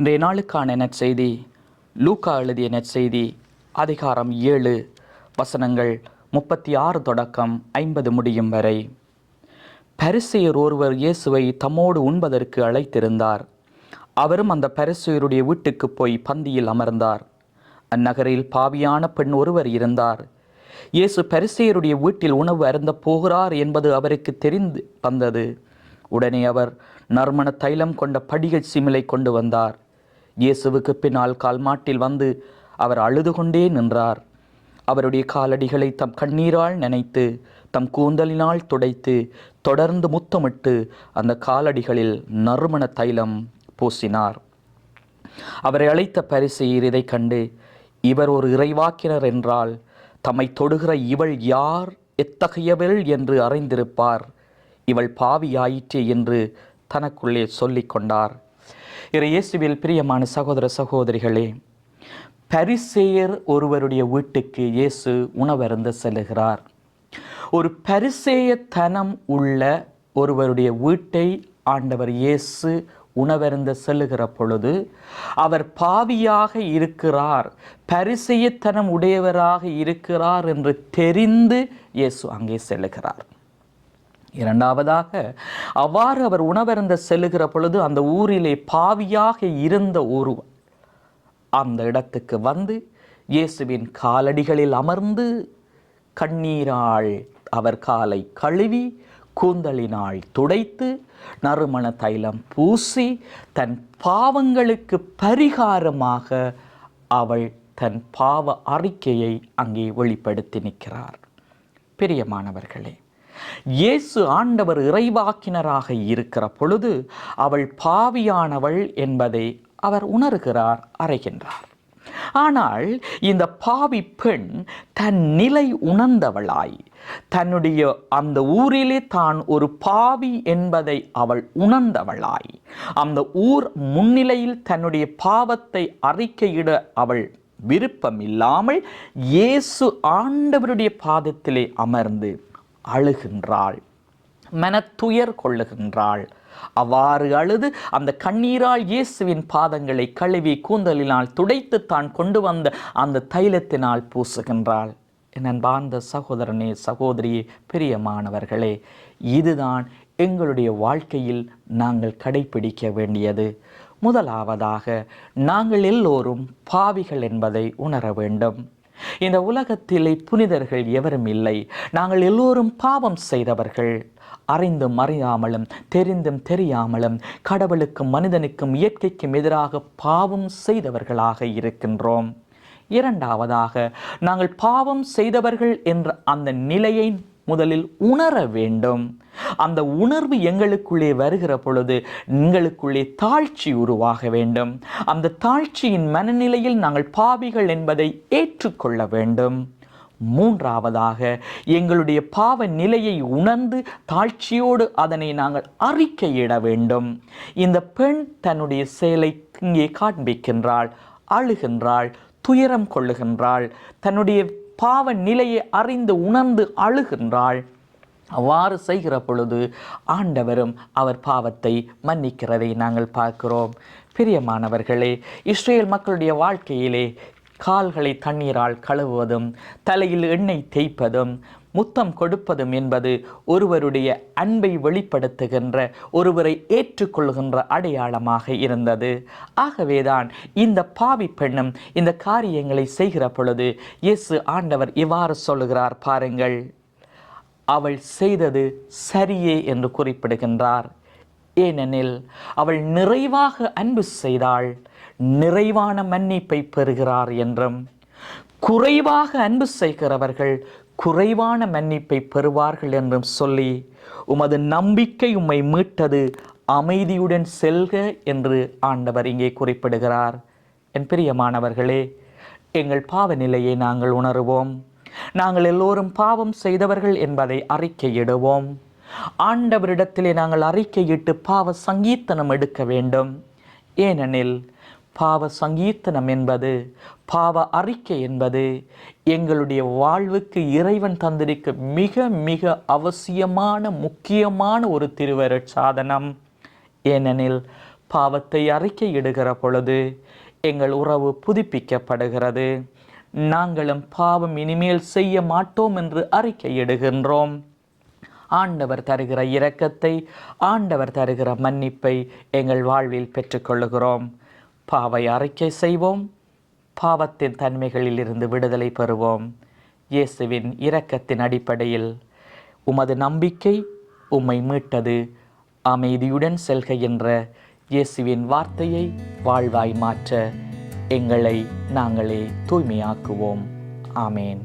இன்றைய நாளுக்கான நற்செய்தி லூக்கா எழுதிய நற்செய்தி அதிகாரம் ஏழு வசனங்கள் முப்பத்தி ஆறு தொடக்கம் ஐம்பது முடியும் வரை. பரிசெயர் ஒருவர் இயேசுவை தம்மோடு உண்பதற்கு அழைத்திருந்தார். அவரும் அந்த பரிசெயருடைய வீட்டுக்கு போய் பந்தியில் அமர்ந்தார். அந்நகரில் பாவியான பெண் ஒருவர் இருந்தார். இயேசு பரிசெயருடைய வீட்டில் உணவு அருந்த போகிறார் என்பது அவருக்கு தெரிந்து வந்தது. உடனே அவர் நறுமண தைலம் கொண்ட படிகை சிமிலை கொண்டு வந்தார். இயேசுவுக்கு பின்னால் கால்மாட்டில் வந்து அவர் அழுது கொண்டே நின்றார். அவருடைய காலடிகளை தம் கண்ணீரால் நினைத்து தம் கூந்தலினால் துடைத்து தொடர்ந்து முத்தமிட்டு அந்த காலடிகளில் நறுமண தைலம் பூசினார். அவரை அழைத்த பரிசெயர் இதை கண்டு இவர் ஒரு இறைவாக்கினர் என்றால் தம்மை தொடுகிற இவள் யார்? எத்தகையவள்? என்று அறிந்திருப்பார். இவள் பாவியாயிற்றே என்று தனக்குள்ளே சொல்லிக் இறை இயேசுவில் பிரியமான சகோதர சகோதரிகளே பரிசேயர் ஒருவருடைய வீட்டுக்கு இயேசு உணவருந்த செல்லுகிறார். ஒரு பரிசேயத்தனம் உள்ள ஒருவருடைய வீட்டை ஆண்டவர் இயேசு உணவருந்த செல்லுகிற பொழுது அவர் பாவியாக இருக்கிறார் பரிசெயத்தனம் உடையவராக இருக்கிறார் என்று தெரிந்து இயேசு அங்கே செல்லுகிறார். இரண்டாவதாக அவ்வாறு அவர் உணவருந்த செல்லுகிற பொழுது அந்த ஊரிலே பாவியாக இருந்த ஒருவர் அந்த இடத்துக்கு வந்து இயேசுவின் காலடிகளில் அமர்ந்து கண்ணீரால் அவர் காலை கழுவி கூந்தலினால் துடைத்து நறுமண தைலம் பூசி தன் பாவங்களுக்கு பரிகாரமாக அவள் தன் பாவ அறிக்கையை அங்கே வெளிப்படுத்தி நிற்கிறார். பிரியமானவர்களே இயேசு ஆண்டவர் இறைவாக்கினராக இருக்கிற பொழுது அவள் பாவியானவள் என்பதை அவர் உணர்கிறார் அறைகின்றார். ஆனால் இந்த பாவி பெண் தன் நிலை உணர்ந்தவளாய் தன்னுடைய அந்த ஊரிலே தான் ஒரு பாவி என்பதை அவள் உணர்ந்தவளாய் அந்த ஊர் முன்னிலையில் தன்னுடைய பாவத்தை அறிக்கையிட அவள் விருப்பமில்லாமல் இயேசு ஆண்டவருடைய பாதத்திலே அமர்ந்து அழுகின்றாள். மனத்துயர் கொள்ளுகின்றாள். அவ்வாறு அழுது அந்த கண்ணீரால் இயேசுவின் பாதங்களை கழுவி கூந்தலினால் துடைத்து தான் கொண்டு வந்த அந்த தைலத்தினால் பூசுகின்றாள். என் அன்பார்ந்த சகோதரனே சகோதரியே பிரியமானவர்களே இதுதான் எங்களுடைய வாழ்க்கையில் நாங்கள் கடைபிடிக்க வேண்டியது. முதலாவதாக நாங்கள் எல்லோரும் பாவிகள் என்பதை உணர வேண்டும். இந்த உலகத்திலே புனிதர்கள் எவரும் இல்லை. நாங்கள் எல்லோரும் பாவம் செய்தவர்கள். அறிந்தும் அறியாமலும் தெரிந்தும் தெரியாமலும் கடவுளுக்கும் மனிதனுக்கும் இயற்கைக்கும் எதிராக பாவம் செய்தவர்களாக இருக்கின்றோம். இரண்டாவதாக நாங்கள் பாவம் செய்தவர்கள் என்ற அந்த நிலையை முதலில் உணர வேண்டும். அந்த உணர்வு எங்களுக்குள்ளே வருகிற பொழுது எங்களுக்குள்ளே தாழ்ச்சி உருவாக வேண்டும். அந்த தாழ்ச்சியின் மனநிலையில் நாங்கள் பாவிகள் என்பதை ஏற்றுக்கொள்ள வேண்டும். மூன்றாவதாக எங்களுடைய பாவ நிலையை உணர்ந்து தாழ்ச்சியோடு அதனை நாங்கள் அறிக்கையிட வேண்டும். இந்த பெண் தன்னுடைய செயலை இங்கே காண்பிக்கின்றாள் அழுகின்றாள் துயரம் கொள்ளுகின்றாள். தன்னுடைய பாவ நிலையை அறிந்து உணர்ந்து அழுகின்றாள். அவ்வாறு செய்கிற பொழுது ஆண்டவரும் அவர் பாவத்தை மன்னிக்கிறதை நாங்கள் பார்க்கிறோம். பிரியமானவர்களே இஸ்ரேல் மக்களுடைய வாழ்க்கையிலே கால்களை தண்ணீரால் கழுவுவதும் தலையில் எண்ணெய் தேய்ப்பதும் முத்தம் கொடுப்பதும் என்பது ஒருவருடைய அன்பை வெளிப்படுத்துகின்ற ஒருவரை ஏற்றுக்கொள்கின்ற அடையாளமாக இருந்தது. ஆகவேதான் இந்த பாவி பெண்ணும் இந்த காரியங்களை செய்கிற பொழுது இயேசு ஆண்டவர் இவ்வாறு சொல்லுகிறார் பாருங்கள். அவள் செய்தது சரியே என்று குறிப்பிடுகின்றார். ஏனெனில் அவள் நிறைவாக அன்பு செய்தாள் நிறைவான மன்னிப்பை பெறுகிறார் என்றும் குறைவாக அன்பு செய்கிறவர்கள் குறைவான மன்னிப்பை பெறுவார்கள் என்றும் சொல்லி உமது நம்பிக்கை உம்மை மீட்டது அமைதியுடன் செல்க என்று ஆண்டவர் இங்கே குறிப்பிடுகிறார். என் பிரியமானவர்களே எங்கள் பாவ நிலையை நாங்கள் உணருவோம். நாங்கள் எல்லோரும் பாவம் செய்தவர்கள் என்பதை அறிக்கையிடுவோம். ஆண்டவரிடத்திலே நாங்கள் அறிக்கையிட்டு பாவ சங்கீர்த்தனம் எடுக்க வேண்டும். ஏனெனில் பாவ சங்கீர்த்தனம் என்பது பாவ அறிக்கை என்பது எங்களுடைய வாழ்வுக்கு இறைவன் தந்திருக்க மிக மிக அவசியமான முக்கியமான ஒரு திருவருட் சாதனம். ஏனெனில் பாவத்தை அறிக்கை இடுகிற பொழுது எங்கள் உறவு புதுப்பிக்கப்படுகிறது. நாங்களும் பாவம் இனிமேல் செய்ய மாட்டோம் என்று அறிக்கையிடுகின்றோம் ஆண்டவர் தருகிற இரக்கத்தை ஆண்டவர் தருகிற மன்னிப்பை எங்கள் வாழ்வில் பெற்றுக்கொள்ளுகிறோம். பாவை அறிக்கை செய்வோம். பாவத்தின் தன்மைகளில் இருந்து விடுதலை பெறுவோம். இயேசுவின் இரக்கத்தின் அடிப்படையில் உமது நம்பிக்கை உம்மை மீட்டது. அமைதியுடன் செல்க என்ற இயேசுவின் வார்த்தையை வாழ்வாய் மாற்ற எங்களை நாங்களே தூய்மையாக்குவோம். ஆமேன்.